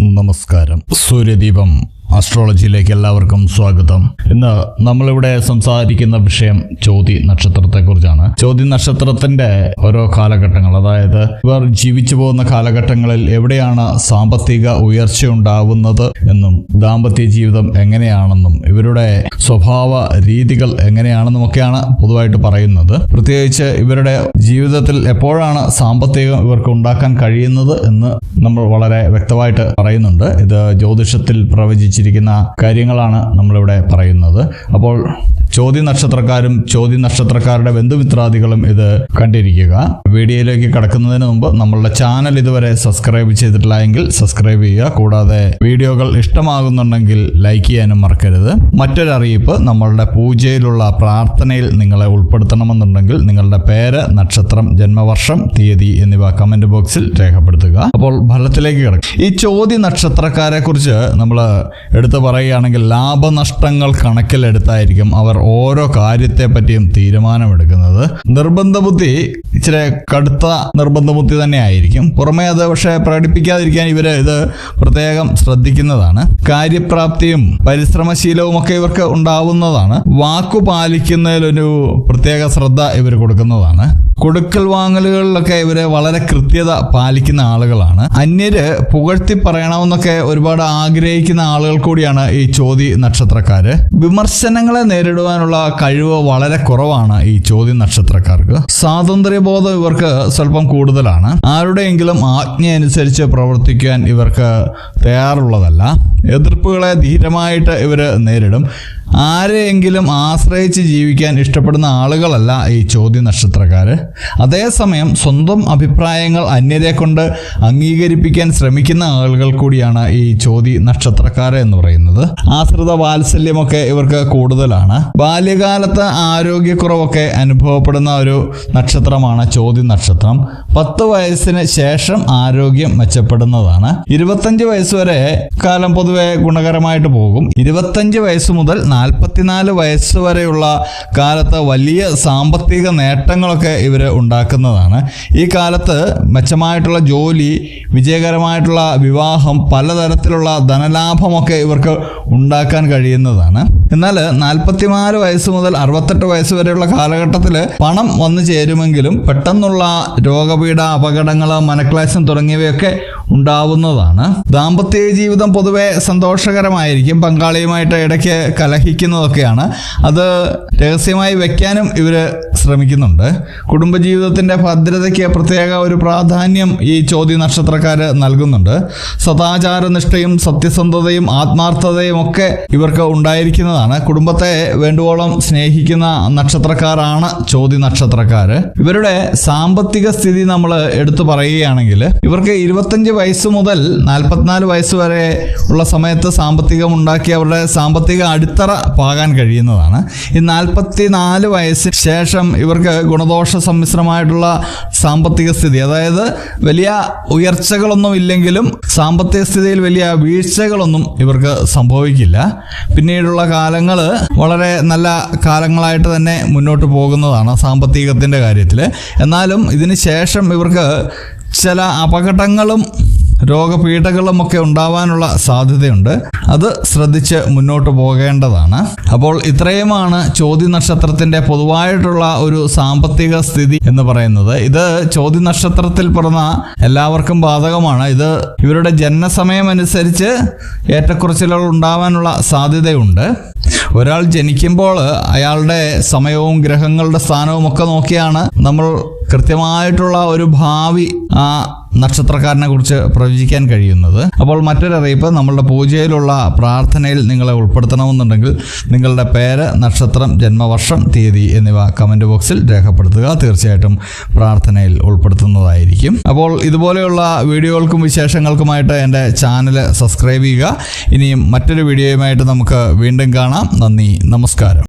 നമസ്കാരം. സൂര്യദീപം അസ്ട്രോളജിയിലേക്ക് എല്ലാവർക്കും സ്വാഗതം. ഇന്ന് നമ്മളിവിടെ സംസാരിക്കുന്ന വിഷയം ചോതി നക്ഷത്രത്തെക്കുറിച്ചാണ്. ചോതി നക്ഷത്രത്തിന്റെ ഓരോ കാലഘട്ടങ്ങൾ അതായത് ഇവർ ജീവിച്ചു പോകുന്ന കാലഘട്ടങ്ങളിൽ എവിടെയാണ് സാമ്പത്തിക ഉയർച്ച ഉണ്ടാവുന്നത് എന്നും ദാമ്പത്യ ജീവിതം എങ്ങനെയാണെന്നും ഇവരുടെ സ്വഭാവ രീതികൾ എങ്ങനെയാണെന്നും ഒക്കെയാണ് പൊതുവായിട്ട് പറയുന്നത്. പ്രത്യേകിച്ച് ഇവരുടെ ജീവിതത്തിൽ എപ്പോഴാണ് സാമ്പത്തികം ഇവർക്ക് ഉണ്ടാക്കാൻ കഴിയുന്നത് എന്ന് നമ്മൾ വളരെ വ്യക്തമായിട്ട് പറയുന്നുണ്ട്. ഇത് ജ്യോതിഷത്തിൽ പ്രവചിച്ചിരിക്കുന്ന കാര്യങ്ങളാണ് നമ്മളിവിടെ പറയുന്നത്. അപ്പോൾ ചോദ്യ നക്ഷത്രക്കാരും ചോദ്യ നക്ഷത്രക്കാരുടെ ബന്ധുമിത്രാദികളും ഇത് കണ്ടിരിക്കുക. വീഡിയോയിലേക്ക് കടക്കുന്നതിന് മുമ്പ് നമ്മളുടെ ചാനൽ ഇതുവരെ സബ്സ്ക്രൈബ് ചെയ്തിട്ടില്ല എങ്കിൽ സബ്സ്ക്രൈബ് ചെയ്യുക. കൂടാതെ വീഡിയോകൾ ഇഷ്ടമാകുന്നുണ്ടെങ്കിൽ ലൈക്ക് ചെയ്യാനും മറക്കരുത്. മറ്റൊരറിയിപ്പ് നമ്മളുടെ പൂജയിലുള്ള പ്രാർത്ഥനയിൽ നിങ്ങളെ ഉൾപ്പെടുത്തണമെന്നുണ്ടെങ്കിൽ നിങ്ങളുടെ പേര് നക്ഷത്രം ജന്മവർഷം തീയതി എന്നിവ കമന്റ് ബോക്സിൽ രേഖപ്പെടുത്തുക. അപ്പോൾ ഫലത്തിലേക്ക് കിടക്കും. ഈ ചോദ്യ നക്ഷത്രക്കാരെ കുറിച്ച് നമ്മൾ എടുത്തു പറയുകയാണെങ്കിൽ ലാഭനഷ്ടങ്ങൾ കണക്കിലെടുത്തായിരിക്കും അവർ ഓരോ കാര്യത്തെ പറ്റിയും തീരുമാനമെടുക്കുന്നത്. നിർബന്ധ ബുദ്ധി ഇച്ചിരി കടുത്ത നിർബന്ധ ബുദ്ധി തന്നെ ആയിരിക്കും പുറമേ അത് പക്ഷേ പ്രകടിപ്പിക്കാതിരിക്കാൻ ഇവർ ഇത് പ്രത്യേകം ശ്രദ്ധിക്കുന്നതാണ്. കാര്യപ്രാപ്തിയും പരിശ്രമശീലവും ഒക്കെ ഇവർക്ക് ഉണ്ടാവുന്നതാണ്. വാക്കു പാലിക്കുന്നതിലൊരു പ്രത്യേക ശ്രദ്ധ ഇവർ കൊടുക്കുന്നതാണ്. കൊടുക്കൽ വാങ്ങലുകളിലൊക്കെ ഇവർ വളരെ കൃത്യത പാലിക്കുന്ന ആളുകളാണ്. അന്യര് പുകഴ്ത്തി പറയണമെന്നൊക്കെ ഒരുപാട് ആഗ്രഹിക്കുന്ന ആളുകൾ കൂടിയാണ് ഈ ചോതി നക്ഷത്രക്കാര്. വിമർശനങ്ങളെ നേരിടുവാനുള്ള കഴിവ് വളരെ കുറവാണ് ഈ ചോദ്യ നക്ഷത്രക്കാർക്ക്. സ്വാതന്ത്ര്യബോധം ഇവർക്ക് സ്വല്പം കൂടുതലാണ്. ആരുടെയെങ്കിലും ആജ്ഞ അനുസരിച്ച് പ്രവർത്തിക്കാൻ ഇവർക്ക് തയ്യാറുള്ളതല്ല. എതിർപ്പുകളെ ധീരമായിട്ട് ഇവർ നേരിടും. ആരെയെങ്കിലും ആശ്രയിച്ച് ജീവിക്കാൻ ഇഷ്ടപ്പെടുന്ന ആളുകളല്ല ഈ ചോദ്യ നക്ഷത്രക്കാർ അതേസമയം സ്വന്തം അഭിപ്രായങ്ങൾ അന്യരെ കൊണ്ട് അംഗീകരിപ്പിക്കാൻ ശ്രമിക്കുന്ന ആളുകൾ കൂടിയാണ് ഈ ചോദ്യ നക്ഷത്രക്കാർ എന്ന് പറയുന്നത്. ആശ്രിത വാത്സല്യമൊക്കെ ഇവർക്ക് കൂടുതലാണ്. ബാല്യകാലത്ത് ആരോഗ്യക്കുറവൊക്കെ അനുഭവപ്പെടുന്ന ഒരു നക്ഷത്രമാണ് ചോദ്യ നക്ഷത്രം പത്ത് വയസ്സിന് ശേഷം ആരോഗ്യം മെച്ചപ്പെടുന്നതാണ്. ഇരുപത്തഞ്ച് വയസ്സ് വരെ കാലം പൊതുവെ ഗുണകരമായിട്ട് പോകും. ഇരുപത്തഞ്ച് വയസ്സ് മുതൽ നാൽപ്പത്തിനാല് വയസ്സ് വരെയുള്ള കാലത്ത് വലിയ സാമ്പത്തിക നേട്ടങ്ങളൊക്കെ ഇവർ ഉണ്ടാക്കുന്നതാണ്. ഈ കാലത്ത് മെച്ചമായിട്ടുള്ള ജോലി വിജയകരമായിട്ടുള്ള വിവാഹം പലതരത്തിലുള്ള ധനലാഭമൊക്കെ ഇവർക്ക് ഉണ്ടാക്കാൻ കഴിയുന്നതാണ്. എന്നാൽ നാൽപ്പത്തിനാല് വയസ്സ് മുതൽ അറുപത്തെട്ട് വയസ്സ് വരെയുള്ള കാലഘട്ടത്തിൽ പണം വന്നു ചേരുമെങ്കിലും പെട്ടെന്നുള്ള രോഗപീഠ അപകടങ്ങൾ മനക്ലേശം തുടങ്ങിയവയൊക്കെ ഉണ്ടാവുന്നതാണ്. ദാമ്പത്യ ജീവിതം പൊതുവെ സന്തോഷകരമായിരിക്കും. പങ്കാളിയുമായിട്ട് ഇടയ്ക്ക് കലഹിക്കുന്നതൊക്കെയാണ്. അത് രഹസ്യമായി വെക്കാനും ഇവർ ശ്രമിക്കുന്നുണ്ട് കുടുംബജീവിതത്തിന്റെ ഭദ്രതയ്ക്ക് പ്രത്യേക ഒരു പ്രാധാന്യം ഈ ചോദ്യ നക്ഷത്രക്കാർ നൽകുന്നുണ്ട്. സദാചാരനിഷ്ഠയും സത്യസന്ധതയും ആത്മാർത്ഥതയും ഒക്കെ ഇവർക്ക് ഉണ്ടായിരിക്കുന്നതാണ്. കുടുംബത്തെ വേണ്ടുവോളം സ്നേഹിക്കുന്ന നക്ഷത്രക്കാരാണ് ചോദ്യ നക്ഷത്രക്കാർ ഇവരുടെ സാമ്പത്തിക സ്ഥിതി നമ്മൾ എടുത്തു പറയുകയാണെങ്കിൽ ഇവർക്ക് ഇരുപത്തഞ്ച് വയസ്സ് മുതൽ നാൽപ്പത്തിനാല് വയസ്സ് വരെ ഉള്ള സമയത്ത് സാമ്പത്തികം ഉണ്ടാക്കി അവരുടെ സാമ്പത്തിക അടിത്തറ പാകാൻ കഴിയുന്നതാണ്. ഈ നാൽപ്പത്തി നാല് വയസ്സിന് ശേഷം ഇവർക്ക് ഗുണദോഷ സമ്മിശ്രമായിട്ടുള്ള സാമ്പത്തിക സ്ഥിതി. അതായത് വലിയ ഉയർച്ചകളൊന്നും ഇല്ലെങ്കിലും സാമ്പത്തിക സ്ഥിതിയിൽ വലിയ വീഴ്ചകളൊന്നും ഇവർക്ക് സംഭവിക്കില്ല. പിന്നീടുള്ള കാലങ്ങൾ വളരെ നല്ല കാലങ്ങളായിട്ട് തന്നെ മുന്നോട്ട് പോകുന്നതാണ് സാമ്പത്തികത്തിന്റെ കാര്യത്തിൽ എന്നാലും ഇതിന് ശേഷം ഇവർക്ക് ചില അപകടങ്ങളും രോഗപീഠകളും ഒക്കെ ഉണ്ടാവാനുള്ള സാധ്യതയുണ്ട്. അത് ശ്രദ്ധിച്ച് മുന്നോട്ട് പോകേണ്ടതാണ്. അപ്പോൾ ഇത്രയുമാണ് ചോദ്യ നക്ഷത്രത്തിന്റെ പൊതുവായിട്ടുള്ള ഒരു സാമ്പത്തിക സ്ഥിതി എന്ന് പറയുന്നത്. ഇത് ചോദ്യ നക്ഷത്രത്തിൽ പിറന്ന എല്ലാവർക്കും ബാധകമാണ്. ഇത് ഇവരുടെ ജനനസമയം അനുസരിച്ച് ഏറ്റക്കുറച്ചിലുകൾ ഉണ്ടാവാനുള്ള സാധ്യതയുണ്ട്. ഒരാൾ ജനിക്കുമ്പോൾ അയാളുടെ സമയവും ഗ്രഹങ്ങളുടെ സ്ഥാനവും ഒക്കെ നോക്കിയാണ് നമ്മൾ കൃത്യമായിട്ടുള്ള ഒരു ഭാവി ആ നക്ഷത്രക്കാരനെ കുറിച്ച് പ്രവചിക്കാൻ കഴിയുന്നത്. അപ്പോൾ മറ്റൊരറിയിപ്പ് നമ്മളുടെ പൂജയിലുള്ള പ്രാർത്ഥനയിൽ നിങ്ങളെ ഉൾപ്പെടുത്തണമെന്നുണ്ടെങ്കിൽ നിങ്ങളുടെ പേര് നക്ഷത്രം ജന്മവർഷം തീയതി എന്നിവ കമന്റ് ബോക്സിൽ രേഖപ്പെടുത്തുക. തീർച്ചയായിട്ടും പ്രാർത്ഥനയിൽ ഉൾപ്പെടുത്തുന്നതായിരിക്കും. അപ്പോൾ ഇതുപോലെയുള്ള വീഡിയോകൾക്കും വിശേഷങ്ങൾക്കുമായിട്ട് എന്റെ ചാനൽ സബ്സ്ക്രൈബ് ചെയ്യുക. ഇനിയും മറ്റൊരു വീഡിയോയുമായിട്ട് നമുക്ക് വീണ്ടും കാണാം. നന്ദി നമസ്കാരം.